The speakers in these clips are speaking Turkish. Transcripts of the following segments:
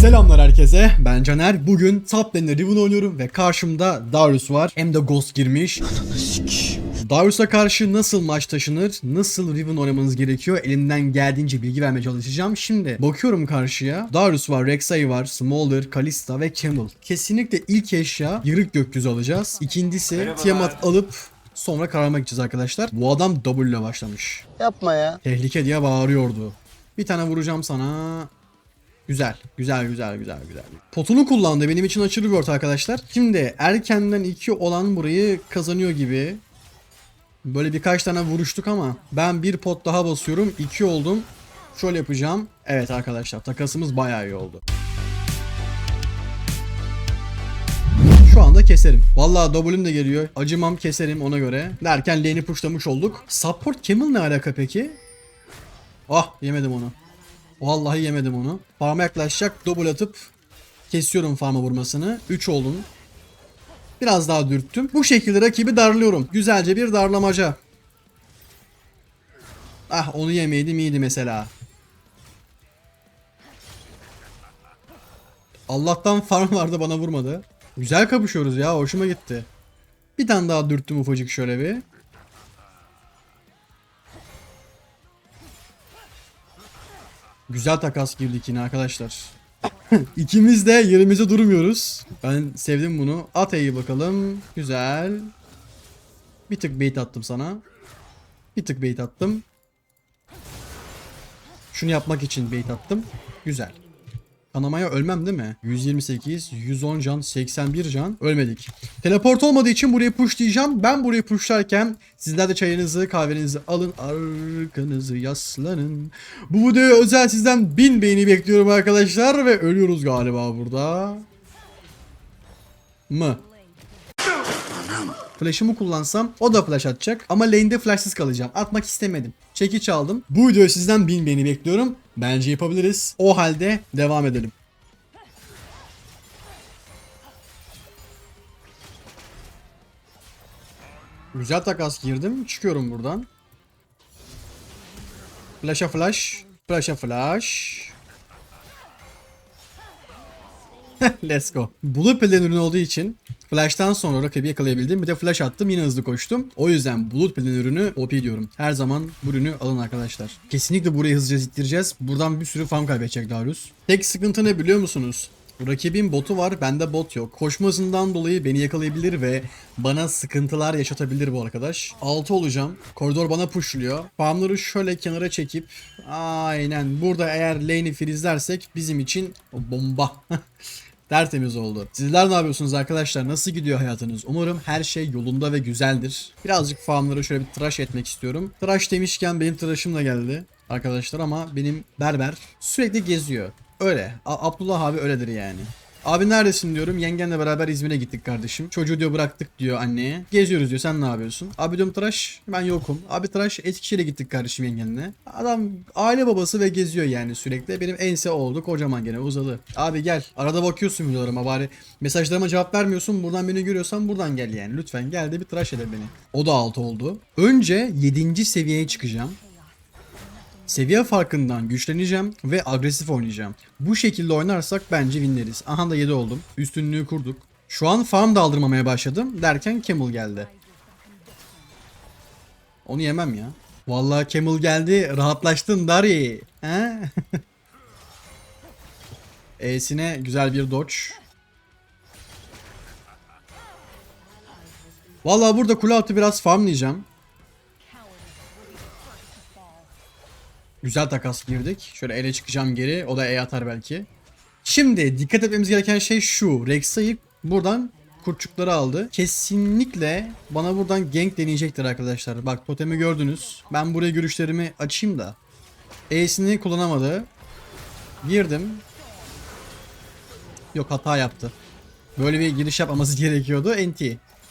Selamlar herkese. Ben Caner. Bugün top lane'de Riven oynuyorum ve karşımda Darius var. Hem de Ghost girmiş. Darius'a karşı nasıl maç taşınır, nasıl Riven oynamanız gerekiyor elimden geldiğince bilgi vermeye çalışacağım. Şimdi bakıyorum karşıya. Darius var, Rek'Sai var, Smolder, Kalista ve Camel. Kesinlikle ilk eşya Yırık Gökyüzü alacağız. İkincisi Tiamat alıp sonra kararmak gideceğiz arkadaşlar. Bu adam W ile başlamış. Yapma ya. Tehlike diye bağırıyordu. Bir tane vuracağım sana. Güzel, güzel, güzel, güzel, güzel. Potunu kullandı. Benim için aşırı word arkadaşlar. Şimdi erkenden 2 olan burayı kazanıyor gibi. Böyle birkaç tane vuruştuk ama ben bir pot daha basıyorum. 2 oldum. Şöyle yapacağım. Evet arkadaşlar takasımız bayağı iyi oldu. Şu anda keserim. Vallahi W'm de geliyor. Acımam keserim ona göre. Derken lane'i pushlamış olduk. Support Camel ne alaka peki? Ah yemedim onu. Vallahi yemedim onu. Farm'a yaklaşacak. Double atıp kesiyorum farma vurmasını. 3 oldum. Biraz daha dürttüm. Bu şekilde rakibi darlıyorum. Güzelce bir darlamaca. Ah onu yemeydim iyiydi mesela. Allah'tan farm vardı bana vurmadı. Güzel kapışıyoruz ya hoşuma gitti. Bir tane daha dürttüm ufacık şöyle bir. Güzel takas girdik yine arkadaşlar. İkimiz de yerimize durmuyoruz. Ben sevdim bunu. At E'yi bakalım. Güzel. Bir tık bait attım sana. Bir tık bait attım. Şunu yapmak için bait attım. Güzel. Kanamaya ölmem değil mi? 128, 110 can, 81 can. Ölmedik. Teleport olmadığı için buraya pushlayacağım. Ben buraya pushlarken sizler de çayınızı, kahvenizi alın. Arkanızı yaslanın. Bu videoya özel sizden 1000 beğeni bekliyorum arkadaşlar. Ve ölüyoruz galiba burada. Mı? Flash'ımı kullansam o da flash atacak. Ama lane'de flashsız kalacağım. Atmak istemedim. Çekiç aldım. Bu videoyu sizden 1000 beğeni bekliyorum. Bence yapabiliriz. O halde devam edelim. Güzel takas girdim. Çıkıyorum buradan. Flash'a flash. Flash'a flash. Let's go. Bulut Pil'den ürün olduğu için Flash'tan sonra rakibi yakalayabildim. Bir de flash attım yine hızlı koştum. O yüzden Bulut Pil'den ürünü OP diyorum. Her zaman bu ürünü alın arkadaşlar. Kesinlikle burayı hızlıca zittireceğiz. Buradan bir sürü farm kaybedecek Darius. Tek sıkıntı ne biliyor musunuz? Rakibin botu var, bende bot yok. Koşma hızından dolayı beni yakalayabilir ve bana sıkıntılar yaşatabilir bu arkadaş. 6 olacağım. Koridor bana pushluyor. Farmları şöyle kenara çekip aynen burada eğer lane'i freezlersek bizim için bomba. Tertemiz oldu. Sizler ne yapıyorsunuz arkadaşlar? Nasıl gidiyor hayatınız? Umarım her şey yolunda ve güzeldir. Birazcık farmları şöyle bir tıraş etmek istiyorum. Tıraş demişken benim tıraşım da geldi arkadaşlar ama benim berber sürekli geziyor. Öyle. A- Abdullah abi öyledir yani. Abi neredesin diyorum. Yengenle beraber İzmir'e gittik kardeşim. Çocuğu diyor bıraktık diyor anneye. Geziyoruz diyor. Sen ne yapıyorsun? Abi diyorum tıraş. Ben yokum. Abi tıraş Eskişehir'e gittik kardeşim yengenle. Adam aile babası ve geziyor yani sürekli. Benim ense oldu. Kocaman gene uzadı. Abi gel. Arada bakıyorsun videolarıma bari. Mesajlarıma cevap vermiyorsun. Buradan beni görüyorsan buradan gel yani. Lütfen gel de bir tıraş ede beni. O da 6 oldu. Önce 7. seviyeye çıkacağım. Seviye farkından güçleneceğim ve agresif oynayacağım. Bu şekilde oynarsak bence winleriz. Aha da 7 oldum. Üstünlüğü kurduk. Şu an farm da başladım derken Camel geldi. Onu yemem ya. Vallahi Camel geldi. Rahatlaştın Dari. He? E'sine güzel bir dodge. Vallahi burada kule altı biraz farmlayacağım. Güzel takas girdik. Şöyle ele çıkacağım geri. O da E atar belki. Şimdi dikkat etmemiz gereken şey şu. Rexa'yı buradan kurtçukları aldı. Kesinlikle bana buradan gank deneyecektir arkadaşlar. Bak totemi gördünüz. Ben buraya görüşlerimi açayım da. E'sini kullanamadı. Girdim. Yok hata yaptı. Böyle bir giriş yapmaması gerekiyordu. NT.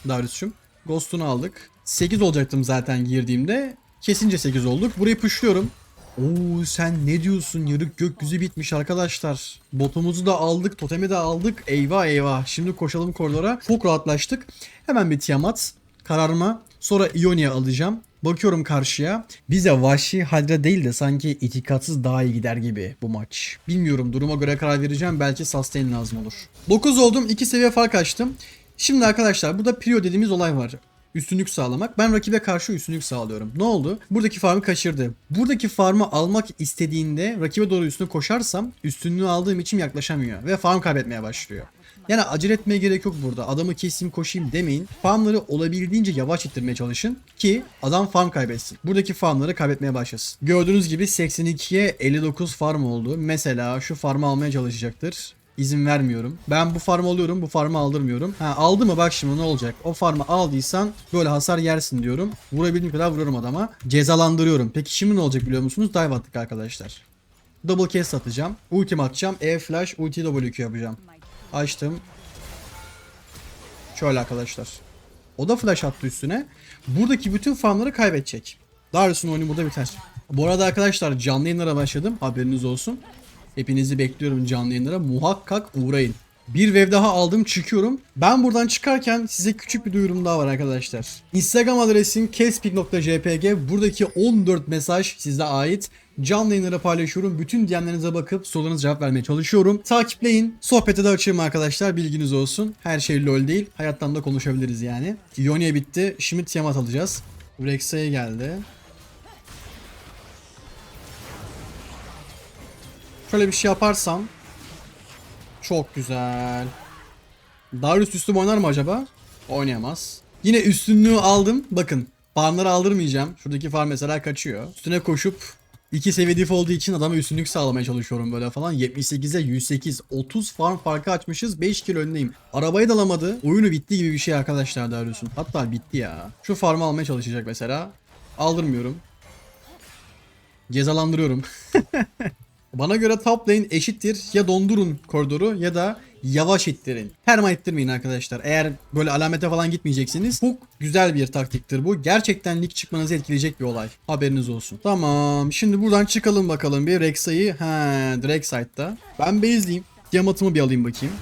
Darius'cum. Ghost'unu aldık. 8 olacaktım zaten girdiğimde. Kesince 8 olduk. Burayı pushluyorum. Oo sen ne diyorsun? Yarık gökyüzü bitmiş arkadaşlar. Botumuzu da aldık, totemi de aldık. Eyvah eyvah. Şimdi koşalım koridora. Çok rahatlaştık. Hemen bir Tiamat. Kararma. Sonra Ionia alacağım. Bakıyorum karşıya. Bize vahşi halde değil de sanki itikatsız daha iyi gider gibi bu maç. Bilmiyorum duruma göre karar vereceğim. Belki sustain lazım olur. 9 oldum. 2 seviye fark açtım. Şimdi arkadaşlar burada prio dediğimiz olay var. Üstünlük sağlamak. Ben rakibe karşı üstünlük sağlıyorum. Ne oldu? Buradaki farmı kaçırdı. Buradaki farmı almak istediğinde rakibe doğru üstüne koşarsam üstünlüğü aldığım için yaklaşamıyor. Ve farm kaybetmeye başlıyor. Yani acele etmeye gerek yok burada. Adamı keseyim koşayım demeyin. Farmları olabildiğince yavaş ittirmeye çalışın ki adam farm kaybetsin. Buradaki farmları kaybetmeye başlasın. Gördüğünüz gibi 82'ye 59 farm oldu. Mesela şu farmı almaya çalışacaktır. İzin vermiyorum. Ben bu farmı alıyorum, bu farmı aldırmıyorum. Ha aldı mı bak şimdi ne olacak? O farmı aldıysan böyle hasar yersin diyorum. Vurabildiğim kadar vuruyorum adama. Cezalandırıyorum. Peki şimdi ne olacak biliyor musunuz? Dive attık arkadaşlar. Double cast atacağım. Ultim atacağım. E flash, ulti WQ yapacağım. Açtım. Şöyle arkadaşlar. O da flash attı üstüne. Buradaki bütün farmları kaybedecek. Darius'un oyunu burada biter. Bu arada arkadaşlar canlı yayınlara başladım. Haberiniz olsun. Hepinizi bekliyorum canlı yayınlara. Muhakkak uğrayın. Bir wave daha aldım çıkıyorum. Ben buradan çıkarken size küçük bir duyurum daha var arkadaşlar. Instagram adresim kespik.jpg. Buradaki 14 mesaj size ait. Canlı yayınlara paylaşıyorum. Bütün DM'lerinize bakıp sorularınıza cevap vermeye çalışıyorum. Takipleyin. Sohbete de açığım arkadaşlar. Bilginiz olsun. Her şey lol değil. Hayattan da konuşabiliriz yani. Ionia bitti. Şimdi Tiamat alacağız. Rexa'ya geldi. Şöyle bir şey yaparsam çok güzel. Darius üstüm oynar mı acaba? Oynayamaz. Yine üstünlüğü aldım. Bakın farmları aldırmayacağım. Şuradaki farm mesela kaçıyor. Üstüne koşup 2 seviye diff olduğu için adama üstünlük sağlamaya çalışıyorum böyle falan. 78'e 108. 30 farm farkı açmışız. 5 kilo önündeyim. Arabayı da alamadı. Oyunu bitti gibi bir şey arkadaşlar Darius'un. Hatta bitti ya. Şu farmı almaya çalışacak mesela. Aldırmıyorum. Cezalandırıyorum. Bana göre top lane eşittir ya dondurun koridoru ya da yavaş ittirin. Perma ittirmeyin arkadaşlar. Eğer böyle alamete falan gitmeyeceksiniz. Çok güzel bir taktiktir bu. Gerçekten lig çıkmanızı etkileyecek bir olay. Haberiniz olsun. Tamam. Şimdi buradan çıkalım bakalım bir Rek'Sa'yı. He, site'da. Ben base'liyim. Diamantımı bir alayım bakayım.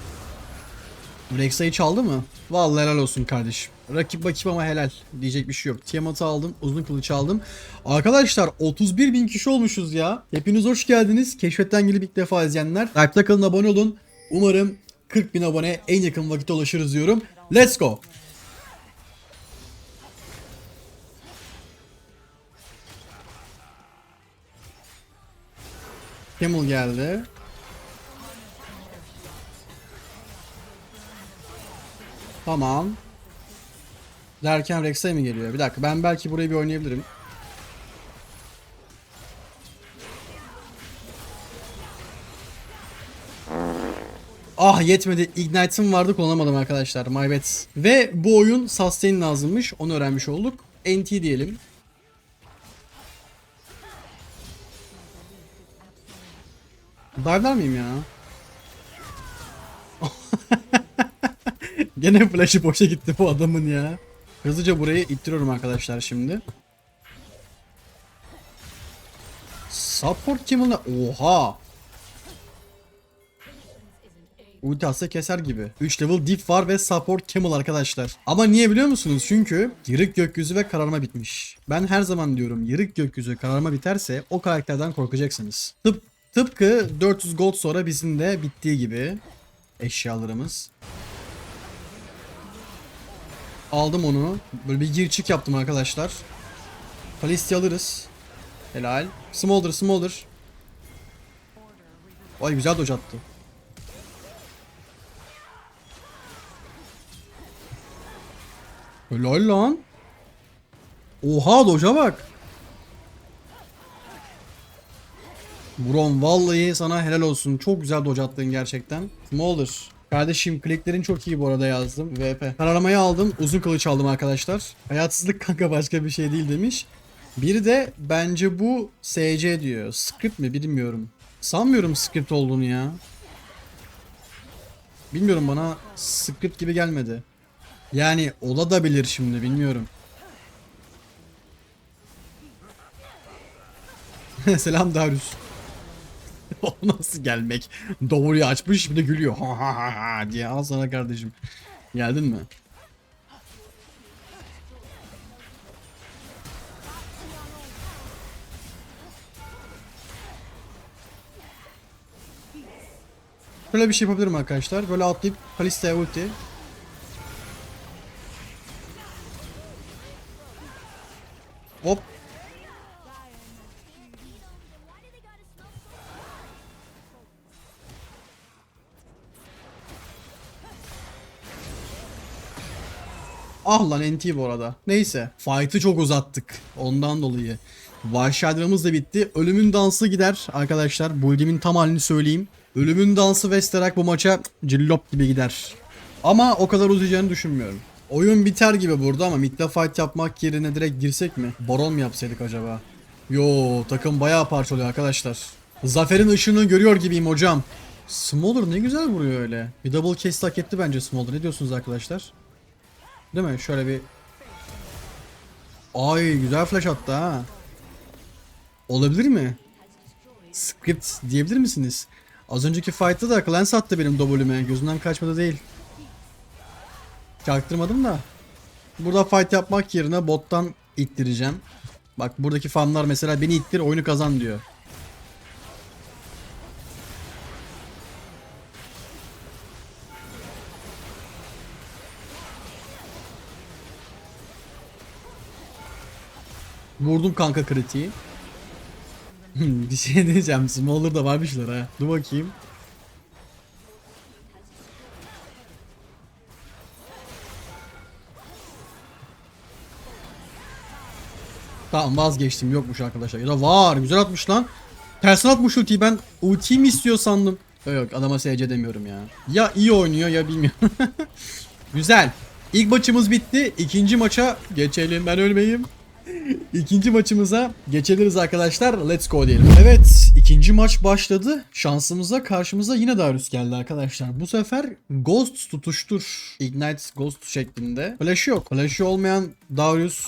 Rek'Sa'yı çaldı mı? Vallahi helal olsun kardeşim. Rakip bakip ama helal. Diyecek bir şey yok. Tiamat'ı aldım. Uzun kılıç aldım. Arkadaşlar 31 bin kişi olmuşuz ya. Hepiniz hoş geldiniz. Keşfetten gelip ilk defa izleyenler. Like'da kalın abone olun. Umarım 40 bin abone en yakın vakitte ulaşırız diyorum. Let's go. Camel geldi. Tamam. Derken Rex'e mi geliyor? Bir dakika ben belki burayı bir oynayabilirim. Ah yetmedi. Ignite'ım vardı kullanamadım arkadaşlar. My bad. Ve bu oyun sustain lazımmış. Onu öğrenmiş olduk. NT diyelim. Dive'lar mıyım ya? Gene flash'ı boşa gitti bu adamın ya. Hızlıca burayı ittiriyorum arkadaşlar şimdi. Support Kimmel'la... Oha! Ulti atsa keser gibi. 3 level diff var ve support Camel arkadaşlar. Ama niye biliyor musunuz? Çünkü yırık gökyüzü ve kararma bitmiş. Ben her zaman diyorum yırık gökyüzü kararma biterse o karakterden korkacaksınız. Tıp, tıpkı 400 gold sonra bizim de bittiği gibi eşyalarımız. Aldım onu. Böyle bir gir çık yaptım arkadaşlar. Palisti alırız. Helal. Smolder smolder. Ay güzel dodge attı. Helal lan. Oha doja bak. Brom vallahi sana helal olsun. Çok güzel dodge attın gerçekten. Smolder. Kardeşim kliklerin çok iyi bu arada yazdım. VP. Kararmayı aldım. Uzun kılıç aldım arkadaşlar. Hayatsızlık kanka başka bir şey değil demiş. Biri de bence bu SC diyor. Script mi bilmiyorum. Sanmıyorum script olduğunu ya. Bilmiyorum bana script gibi gelmedi. Yani olabilir şimdi bilmiyorum. Selam Darius. o nasıl gelmek? Doğruyu açmış bir de gülüyor. Ha ha ha ha diye al sana kardeşim. Geldin mi? Böyle bir şey yapabilirim arkadaşlar. Böyle atlayıp Kalista'ya ulti. Hop Ah lan NT bu arada. Neyse. Fight'ı çok uzattık. Ondan dolayı. Vahşadramız da bitti. Ölümün dansı gider arkadaşlar. Build'imin tam halini söyleyeyim. Ölümün dansı Westerak bu maça cillop gibi gider. Ama o kadar uzayacağını düşünmüyorum. Oyun biter gibi burada ama midde fight yapmak yerine direkt girsek mi? Baron mu yapsaydık acaba? Yo takım bayağı parçalıyor arkadaşlar. Zafer'in ışığını görüyor gibiyim hocam. Smolder ne güzel vuruyor öyle. Bir double cast hak etti bence Smolder. Ne diyorsunuz arkadaşlar? Değil mi? Şöyle bir... Ay güzel flash attı ha. Olabilir mi? Script diyebilir misiniz? Az önceki fight'ta da Clans attı benim W'me. Gözümden kaçmadı değil. Çaktırmadım da. Burada fight yapmak yerine bottan ittireceğim. Bak buradaki fanlar mesela beni ittir oyunu kazan diyor. Vurdum kanka kritiği. bir şey diyeceğim. Smaller da varmışlar ha. Dur bakayım. Tamam vazgeçtim yokmuş arkadaşlar. Ya da var güzel atmış lan. Tersine atmış ultiyi ben ultiyi mi istiyor sandım. Yok yok adama SC demiyorum ya. Ya iyi oynuyor ya bilmiyorum. güzel. İlk maçımız bitti. İkinci maça geçelim ben ölmeyeyim. İkinci maçımıza geçebiliriz arkadaşlar. Let's go diyelim. Evet ikinci maç başladı. Şansımıza karşımıza yine Darius geldi arkadaşlar. Bu sefer Ghost tutuştur. Ignite Ghost şeklinde. Flash yok. Flash olmayan Darius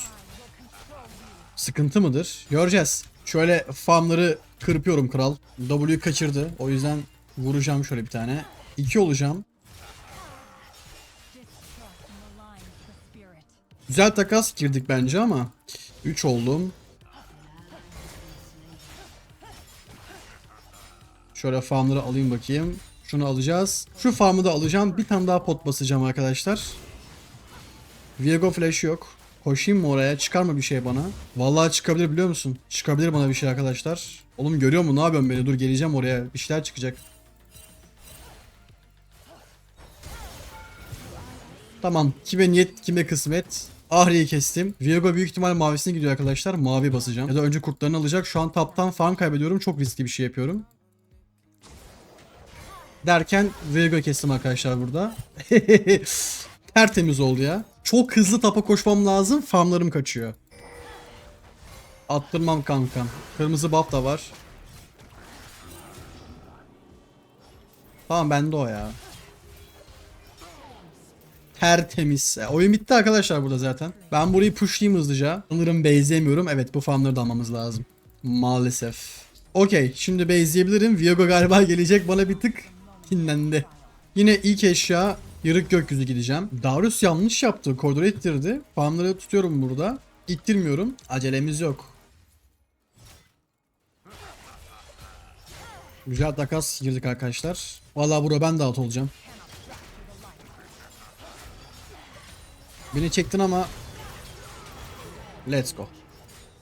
sıkıntı mıdır? Göreceğiz. Şöyle farmları kırpıyorum kral. W kaçırdı. O yüzden vuracağım şöyle bir tane. 2 olacağım. Güzel takas girdik bence ama 3 oldum. Şöyle farmları alayım bakayım. Şunu alacağız. Şu farmı da alacağım. Bir tane daha pot basacağım arkadaşlar. Viego flash yok. Koşayım mı oraya? Çıkar mı bir şey bana? Vallahi çıkabilir biliyor musun? Çıkabilir bana bir şey arkadaşlar. Oğlum görüyor mu? Ne yapıyorsun beni? Dur geleceğim oraya. Bir şeyler çıkacak. Tamam. Kime niyet, kime kısmet. Ahri'yi kestim. Viego büyük ihtimal mavisine gidiyor arkadaşlar. Mavi basacağım. Ya da önce kurtlarını alacak. Şu an taptan farm kaybediyorum. Çok riskli bir şey yapıyorum. Derken Viego kestim arkadaşlar burada. Tertemiz oldu ya. Çok hızlı tapa koşmam lazım. Farmlarım kaçıyor. Attırmam kankam. Kırmızı buff da var. Tamam bende o ya. Tertemiz. E, oyun bitti arkadaşlar burada zaten. Ben burayı pushlayayım hızlıca. Sanırım base'leyemiyorum. Evet bu farmları da almamız lazım. Maalesef. Okey şimdi base'leyebilirim. Viego galiba gelecek bana bir tık kinlendi. Yine ilk eşya Yarık gökyüzü gideceğim. Darius yanlış yaptı. Koridoru ittirdi. Farmları tutuyorum burada. İttirmiyorum. Acelemiz yok. Güzel takas girdik arkadaşlar. Vallahi bura ben de out olacağım. Beni çektin ama Let's go.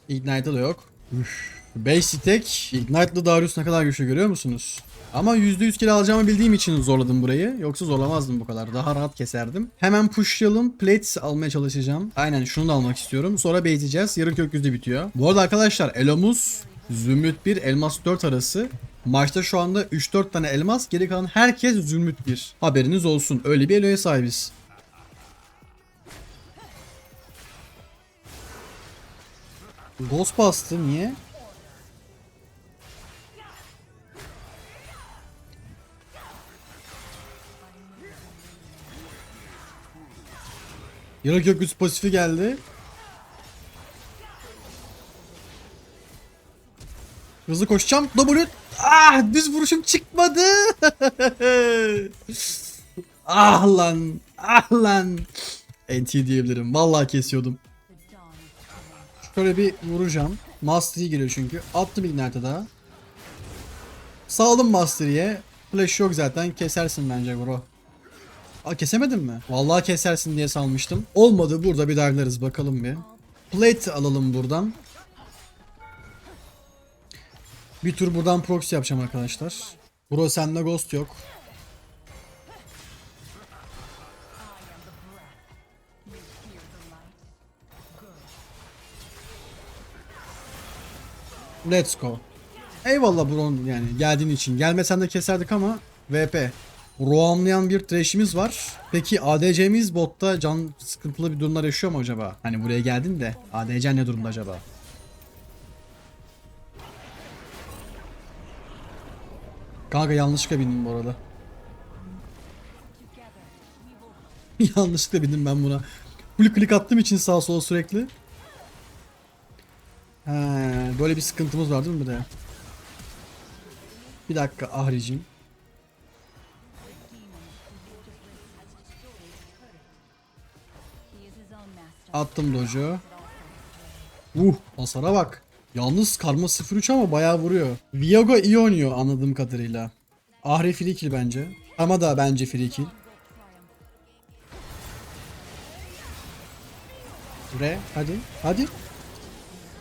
Ignite'ı da yok. Üf. Basic tek. Ignite'lı Darius ne kadar güçlü görüyor musunuz? Ama %100 kill alacağımı bildiğim için zorladım burayı. Yoksa zorlamazdım bu kadar. Daha rahat keserdim. Hemen pushlayalım. Plates almaya çalışacağım. Aynen şunu da almak istiyorum. Sonra beyzleyeceğiz. Yarın gökyüzü bitiyor. Bu arada arkadaşlar Elomuz Zümrüt 1, Elmas 4 arası. Maçta şu anda 3-4 tane elmas. Geri kalan herkes Zümrüt 1. Haberiniz olsun. Öyle bir Elo'ya sahibiz. Ghost bastı. Niye? Yarı gökyüzü pasifi geldi. Hızlı koşacağım. W. Ah düz vuruşum çıkmadı. ah lan. Ah lan. NT diyebilirim. Vallahi kesiyordum. Şöyle bir vuracağım. Mastery geliyor çünkü. Attım Ignite'a daha. Saldım Mastery'e. Flash yok zaten kesersin bence bro. Aa kesemedin mi? Vallahi kesersin diye salmıştım. Olmadı burada bir dive'larız bakalım bir. Plate alalım buradan. Bir tur buradan proxy yapacağım arkadaşlar. Bro sende ghost yok. Let's go. Eyvallah bro yani geldiğin için. Gelmesen de keserdik ama VP. Roamlayan bir trash'imiz var. Peki ADC'miz botta can sıkıntılı bir durumlar yaşıyor mu acaba? Hani buraya geldin de ADC ne durumda acaba? Kanka yanlışlıkla bindim bu arada. yanlışlıkla bindim ben buna. Full click attığım için sağa sola sürekli. He, böyle bir sıkıntımız var değil mi bir de? Bir dakika Ahricim. Attım dojo. Uh hasara bak. Yalnız karma 03 ama bayağı vuruyor. Viago iyi oynuyor anladığım kadarıyla. Ahri free kill bence. Ama da bence free kill. Re hadi hadi.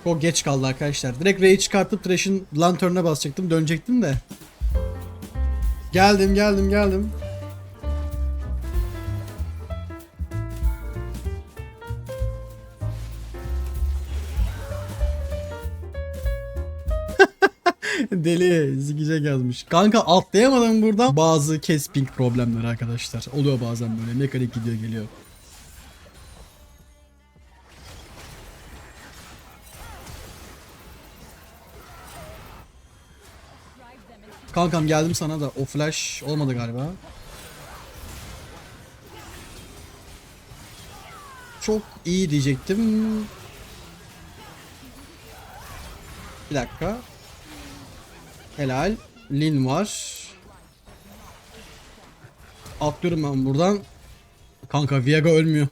Çok geç kaldı arkadaşlar. Direkt R'yi çıkartıp Thresh'in lantern'e basacaktım. Dönecektim de. Geldim geldim geldim. Deli zigzag yazmış. Kanka atlayamadım buradan. Bazı casping problemleri arkadaşlar. Oluyor bazen böyle mekanik gidiyor geliyor. Kankam geldim sana da o flash olmadı galiba. Çok iyi diyecektim. Bir dakika. Helal. Lin var. Atlıyorum ben buradan. Kanka Viaga ölmüyor.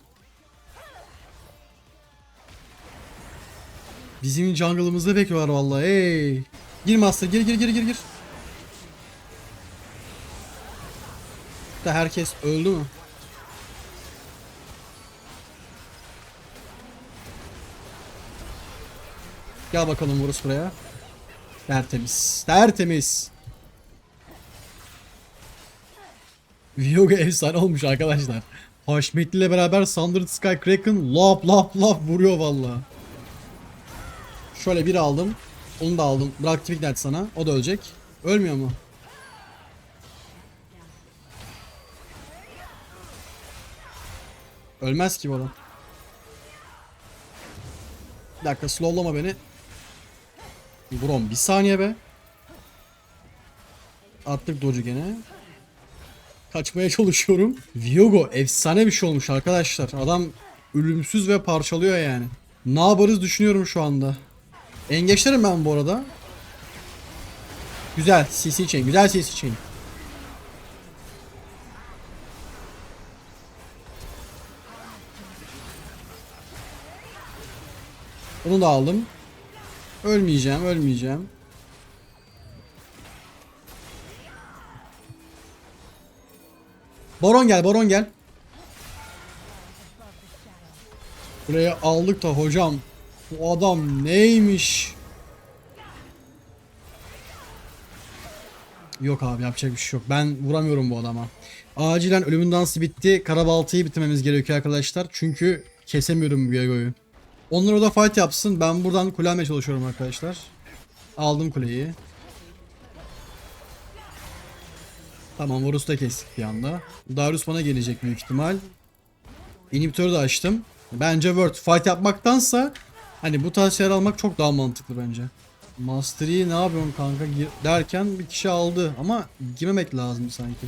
Bizim jungle'ımızda bekliyorlar vallahi. Hey. Gir master gir gir gir gir gir. Da herkes öldü mü? Gel bakalım Vurus buraya. Tertemiz. Tertemiz. Viyoga efsane olmuş arkadaşlar. Haşmetli ile beraber Sundered Sky Kraken lap lap lap vuruyor valla. Şöyle bir aldım. Onu da aldım. Bıraktım Ignite sana. O da ölecek. Ölmüyor mu? Ölmez ki bu adam. Bir dakika slowlama beni. Brom bir saniye be. Attık docu gene. Kaçmaya çalışıyorum. Viago efsane bir şey olmuş arkadaşlar. Adam ölümsüz ve parçalıyor yani. Ne yaparız düşünüyorum şu anda. Engeçlerim ben bu arada. Güzel CC chain. Güzel CC chain. Bunu da aldım. Ölmeyeceğim, ölmeyeceğim. Baron gel, Baron gel. Buraya aldık da hocam. Bu adam neymiş? Yok abi yapacak bir şey yok. Ben vuramıyorum bu adama. Acilen ölümün dansı bitti. Karabaltayı bitirmemiz gerekiyor arkadaşlar. Çünkü kesemiyorum bu Viago'yu. Onlar orada fight yapsın. Ben buradan kule almaya çalışıyorum arkadaşlar. Aldım kuleyi. Tamam Varus'u da kestik bir anda. Darius bana gelecek büyük ihtimal. İnhibitörü de açtım. Bence Word fight yapmaktansa hani bu tarz şeyler almak çok daha mantıklı bence. Master Yi ne yapıyorsun kanka derken bir kişi aldı ama girmemek lazım sanki.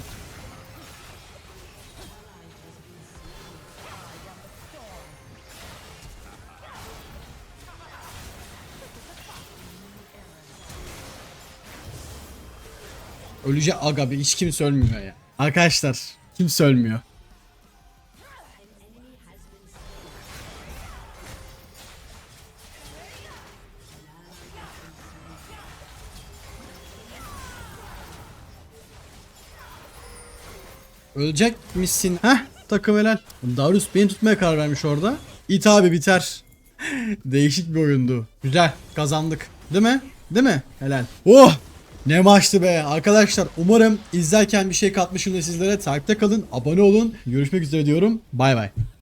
Ölece aga bir hiç kimse ölmüyor ya. Arkadaşlar kimse ölmüyor. Ölecek misin? Heh takım helal. Darius beni tutmaya karar vermiş orada. İt abi biter. Değişik bir oyundu. Güzel kazandık. Değil mi? Değil mi? Helal. Oh! Ne maçtı be arkadaşlar. Umarım izlerken bir şey katmışımdır sizlere. Takipte kalın, abone olun. Görüşmek üzere diyorum. Bay bay.